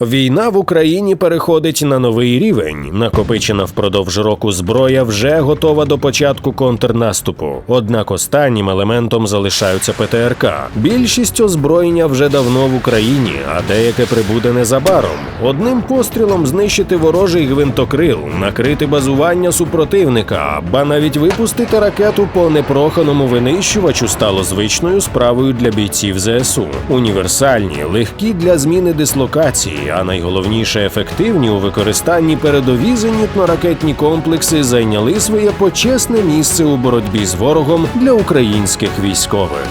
Війна в Україні переходить на новий рівень. Накопичена впродовж року зброя вже готова до початку контрнаступу. Однак останнім елементом залишаються ПТРК. Більшість озброєння вже давно в Україні, а деяке прибуде незабаром. Одним пострілом знищити ворожий гвинтокрил, накрити базування супротивника, ба навіть випустити ракету по непроханому винищувачу стало звичною справою для бійців ЗСУ. Універсальні, легкі для зміни дислокації, а найголовніше ефективні у використанні передові зенітно-ракетні комплекси зайняли своє почесне місце у боротьбі з ворогом для українських військових.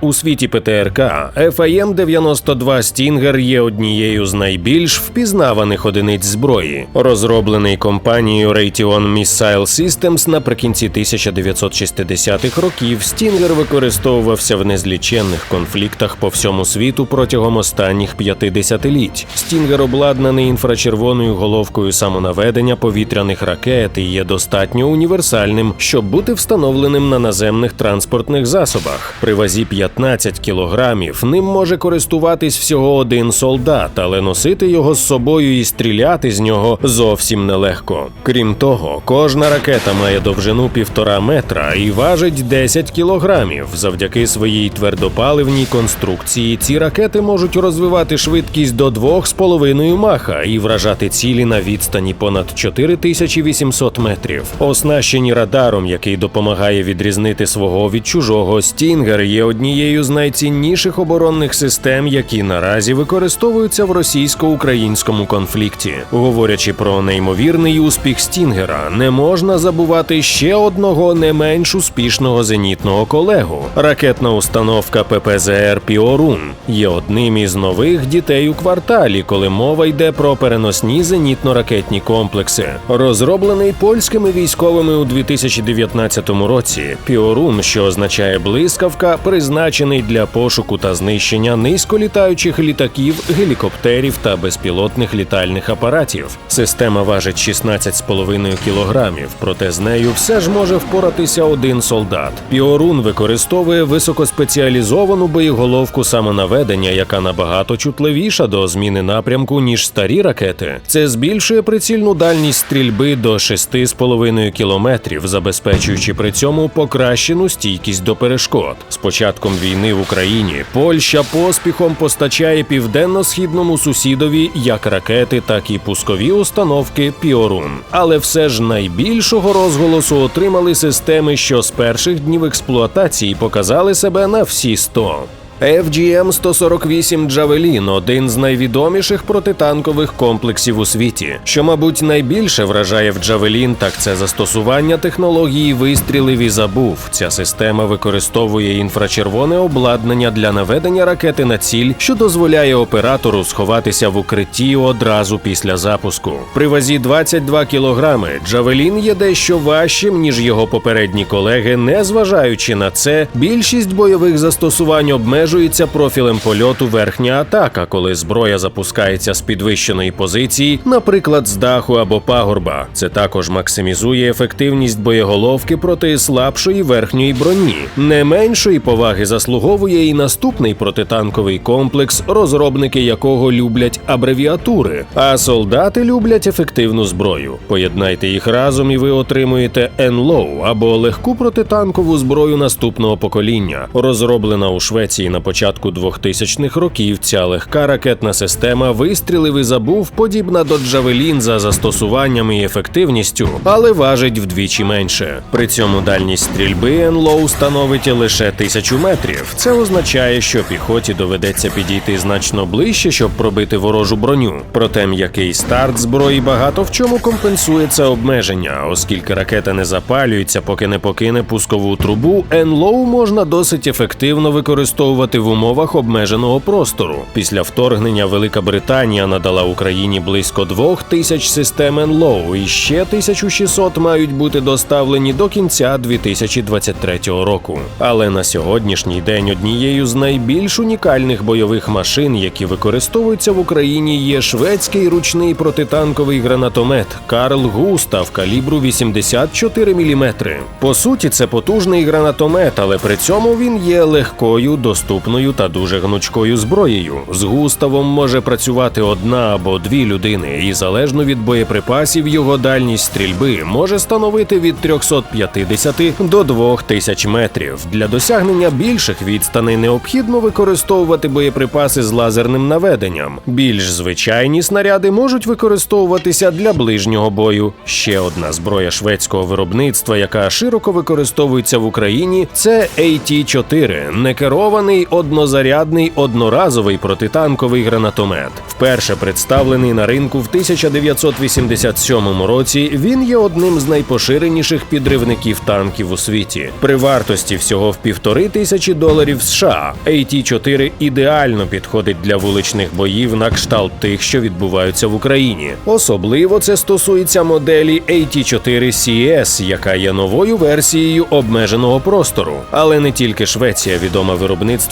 У світі ПТРК FAM-92 Стінгер є однією з найбільш впізнаваних одиниць зброї, розроблений компанією Raytheon Missile Systems наприкінці 1960-х років. Стінгер використовувався в незліченних конфліктах по всьому світу протягом останніх п'яти десятиліть. Стінгер обладнаний інфрачервоною головкою самонаведення повітряних ракет і є достатньо універсальним, щоб бути встановленим на наземних транспортних засобах. При вазі 15 кілограмів ним може користуватись всього один солдат, але носити його з собою і стріляти з нього зовсім нелегко. Крім того, кожна ракета має довжину півтора метра і важить 10 кілограмів. Завдяки своїй твердопаливній конструкції ці ракети можуть розвивати швидкість до 2,5 маха і вражати цілі на відстані понад 4800 метрів. Оснащені радаром, який допомагає відрізнити свого від чужого, Стінгер є однією з найцінніших оборонних систем, які наразі використовуються в російсько-українському конфлікті. Говорячи про неймовірний успіх Стінгера, не можна забувати ще одного не менш успішного зенітного колегу. Ракетна установка ППЗР Піорун є одним із нових дітей у кварталі, коли мова йде про переносні зенітно-ракетні комплекси. Розроблений польськими військовими у 2019 році. Піорун, що означає блискавка, призначений для пошуку та знищення низьколітаючих літаків, гелікоптерів та безпілотних літальних апаратів. Система важить 16,5 кілограмів, проте з нею все ж може впоратися один солдат. Піорун використовує високоспеціалізовану боєголовку самонаведення, яка набагато чутливіша до зміни напрямку ніж старі ракети. Це збільшує прицільну дальність стрільби до 6,5 кілометрів, забезпечуючи при цьому покращену стійкість до перешкод. З початком війни в Україні Польща поспіхом постачає південно-східному сусідові як ракети, так і пускові установки Піорун. Але все ж найбільшого розголосу отримали системи, що з перших днів експлуатації показали себе на всі 100. FGM-148 Джавелін один з найвідоміших протитанкових комплексів у світі. Що, мабуть, найбільше вражає в Джавелін, так це застосування технології вистрілив і забув. Ця система використовує інфрачервоне обладнання для наведення ракети на ціль, що дозволяє оператору сховатися в укритті одразу після запуску. При вазі 22 кілограми Джавелін є дещо важчим ніж його попередні колеги. Незважаючи на це, більшість бойових застосувань обмежується профілем польоту верхня атака, коли зброя запускається з підвищеної позиції, наприклад, з даху або пагорба. Це також максимізує ефективність боєголовки проти слабшої верхньої броні. Не меншої поваги заслуговує і наступний протитанковий комплекс, розробники якого люблять абревіатури, а солдати люблять ефективну зброю. Поєднайте їх разом, і ви отримуєте НЛОУ або легку протитанкову зброю наступного покоління, розроблена у Швеції на початку 2000-х років. Ця легка ракетна система вистрілив і забув, подібна до Джавелін за застосуванням і ефективністю, але важить вдвічі менше. При цьому дальність стрільби НЛОУ становить лише тисячу метрів. Це означає, що піхоті доведеться підійти значно ближче, щоб пробити ворожу броню. Проте м'який старт зброї багато в чому компенсує це обмеження, оскільки ракета не запалюється, поки не покине пускову трубу. НЛОУ можна досить ефективно використовувати в умовах обмеженого простору. Після вторгнення Велика Британія надала Україні близько двох тисяч систем НЛОУ, і ще 1600 мають бути доставлені до кінця 2023 року. Але на сьогоднішній день однією з найбільш унікальних бойових машин, які використовуються в Україні, є шведський ручний протитанковий гранатомет Карл Густав калібру 84 мм. По суті, це потужний гранатомет, але при цьому він є легкою, доступною доступною та дуже гнучкою зброєю. З густавом може працювати одна або дві людини, і залежно від боєприпасів його дальність стрільби може становити від 350 до 2000 метрів. Для досягнення більших відстаней необхідно використовувати боєприпаси з лазерним наведенням. Більш звичайні снаряди можуть використовуватися для ближнього бою. Ще одна зброя шведського виробництва, яка широко використовується в Україні, це AT-4 – некерований однозарядний одноразовий протитанковий гранатомет. Вперше представлений на ринку в 1987 році. Він є одним з найпоширеніших підривників танків у світі. При вартості всього в півтори тисячі доларів США. AT-4 ідеально підходить для вуличних боїв на кшталт тих, що відбуваються в Україні. Особливо це стосується моделі AT-4 CS, яка є новою версією обмеженого простору. Але не тільки Швеція відома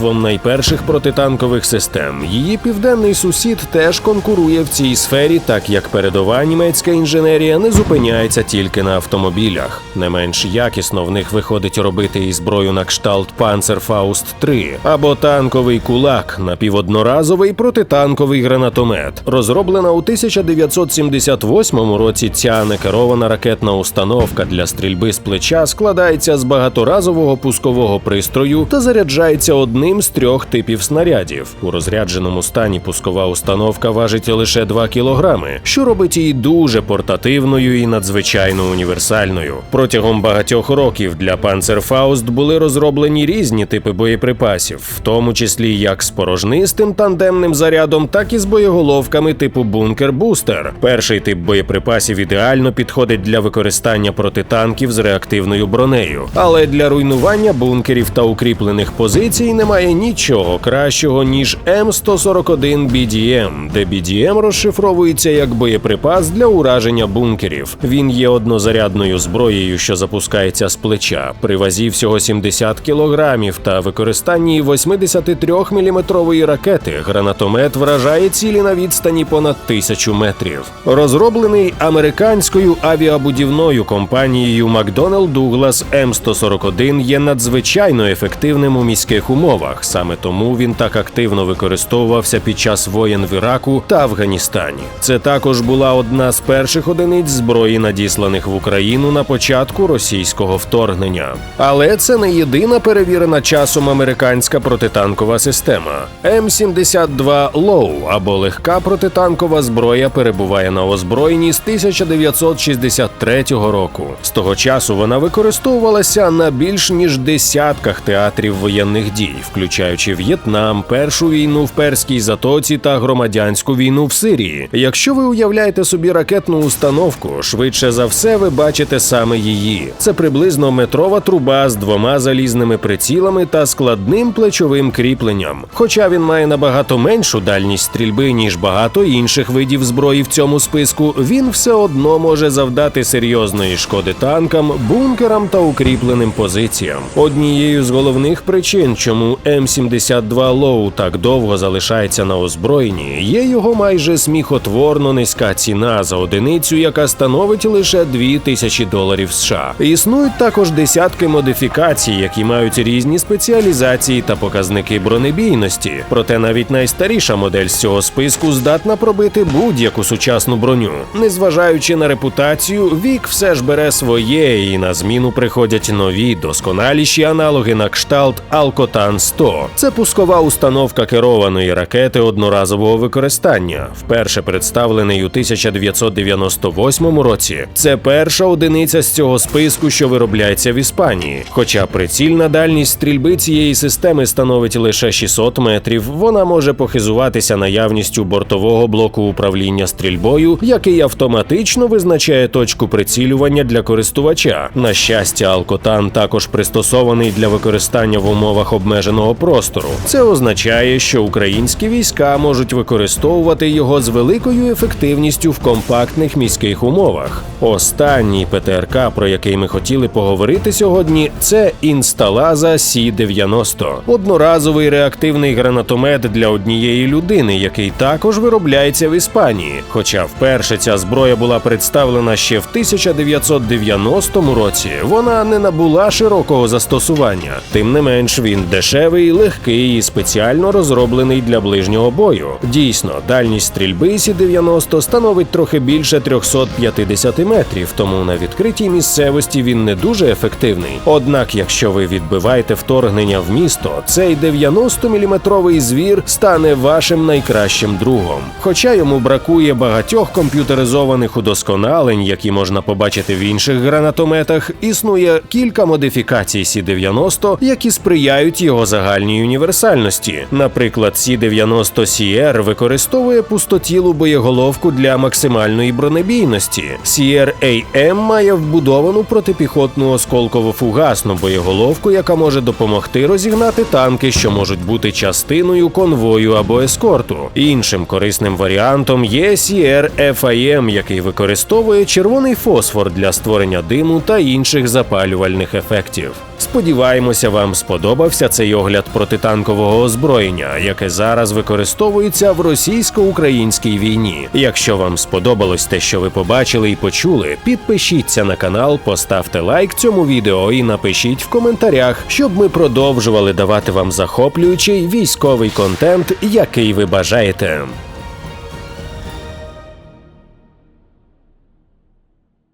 виробництвом найперших протитанкових систем. Її південний сусід теж конкурує в цій сфері, так як передова німецька інженерія не зупиняється тільки на автомобілях. Не менш якісно в них виходить робити і зброю на кшталт Panzerfaust 3 або танковий кулак, напіводноразовий протитанковий гранатомет. Розроблена у 1978 році ця некерована ракетна установка для стрільби з плеча складається з багаторазового пускового пристрою та заряджається одним з трьох типів снарядів. У розрядженому стані пускова установка важить лише 2 кілограми, що робить її дуже портативною і надзвичайно універсальною. Протягом багатьох років для Panzerfaust були розроблені різні типи боєприпасів, в тому числі як з порожнистим тандемним зарядом, так і з боєголовками типу бункер-бустер. Перший тип боєприпасів ідеально підходить для використання проти танків з реактивною бронею, але для руйнування бункерів та укріплених позицій немає нічого кращого ніж М141 BDM, де BDM розшифровується як боєприпас для ураження бункерів. Він є однозарядною зброєю, що запускається з плеча, при вазі всього 70 кілограмів та використанні 83-мм ракети. Гранатомет вражає цілі на відстані понад тисячу метрів. Розроблений американською авіабудівною компанією McDonnell Douglas М141 є надзвичайно ефективним у міських умовах. Саме тому він так активно використовувався під час воєн в Іраку та Афганістані. Це також була одна з перших одиниць зброї, надісланих в Україну на початку російського вторгнення. Але це не єдина перевірена часом американська протитанкова система. М72 Low або легка протитанкова зброя перебуває на озброєнні з 1963 року. З того часу вона використовувалася на більш ніж десятках театрів воєнних дій, включаючи В'єтнам, Першу війну в Перській затоці та громадянську війну в Сирії. Якщо ви уявляєте собі ракетну установку, швидше за все ви бачите саме її. Це приблизно метрова труба з двома залізними прицілами та складним плечовим кріпленням. Хоча він має набагато меншу дальність стрільби, ніж багато інших видів зброї в цьому списку, він все одно може завдати серйозної шкоди танкам, бункерам та укріпленим позиціям. Однією з головних причин, чому М72 Лоу так довго залишається на озброєнні, є його майже сміхотворно низька ціна за одиницю, яка становить лише 2000 доларів США. Існують також десятки модифікацій, які мають різні спеціалізації та показники бронебійності. Проте навіть найстаріша модель з цього списку здатна пробити будь-яку сучасну броню. Незважаючи на репутацію, вік все ж бере своє, і на зміну приходять нові досконаліші аналоги на кшталт Алкотан 100. Це пускова установка керованої ракети одноразового використання, вперше представлений у 1998 році. Це перша одиниця з цього списку, що виробляється в Іспанії. Хоча прицільна дальність стрільби цієї системи становить лише 600 метрів, вона може похизуватися наявністю бортового блоку управління стрільбою, який автоматично визначає точку прицілювання для користувача. На щастя, Алкотан також пристосований для використання в умовах обмеженого простору. Це означає, що українські війська можуть використовувати його з великою ефективністю в компактних міських умовах. Останній ПТРК, про який ми хотіли поговорити сьогодні, це інсталаза Сі-90 одноразовий реактивний гранатомет для однієї людини, який також виробляється в Іспанії. Хоча вперше ця зброя була представлена ще в 1990 році, вона не набула широкого застосування. Тим не менш, він дешевий. Дешевий, легкий і спеціально розроблений для ближнього бою. Дійсно, дальність стрільби Сі 90 становить трохи більше 350 метрів, тому на відкритій місцевості він не дуже ефективний. Однак, якщо ви відбиваєте вторгнення в місто, цей 90-мм звір стане вашим найкращим другом. Хоча йому бракує багатьох комп'ютеризованих удосконалень, які можна побачити в інших гранатометах, існує кілька модифікацій Сі 90 які сприяють його загальній універсальності. Наприклад, Сі 90 CR використовує пустотілу боєголовку для максимальної бронебійності. CR AM має вбудовану протипіхотну осколково-фугасну боєголовку, яка може допомогти розігнати танки, що можуть бути частиною конвою або ескорту. Іншим корисним варіантом є CR FIM, який використовує червоний фосфор для створення диму та інших запалювальних ефектів. Сподіваємося, вам сподобався цей огляд протитанкового озброєння, яке зараз використовується в російсько-українській війні. Якщо вам сподобалось те, що ви побачили і почули, підпишіться на канал, поставте лайк цьому відео і напишіть в коментарях, щоб ми продовжували давати вам захоплюючий військовий контент, який ви бажаєте.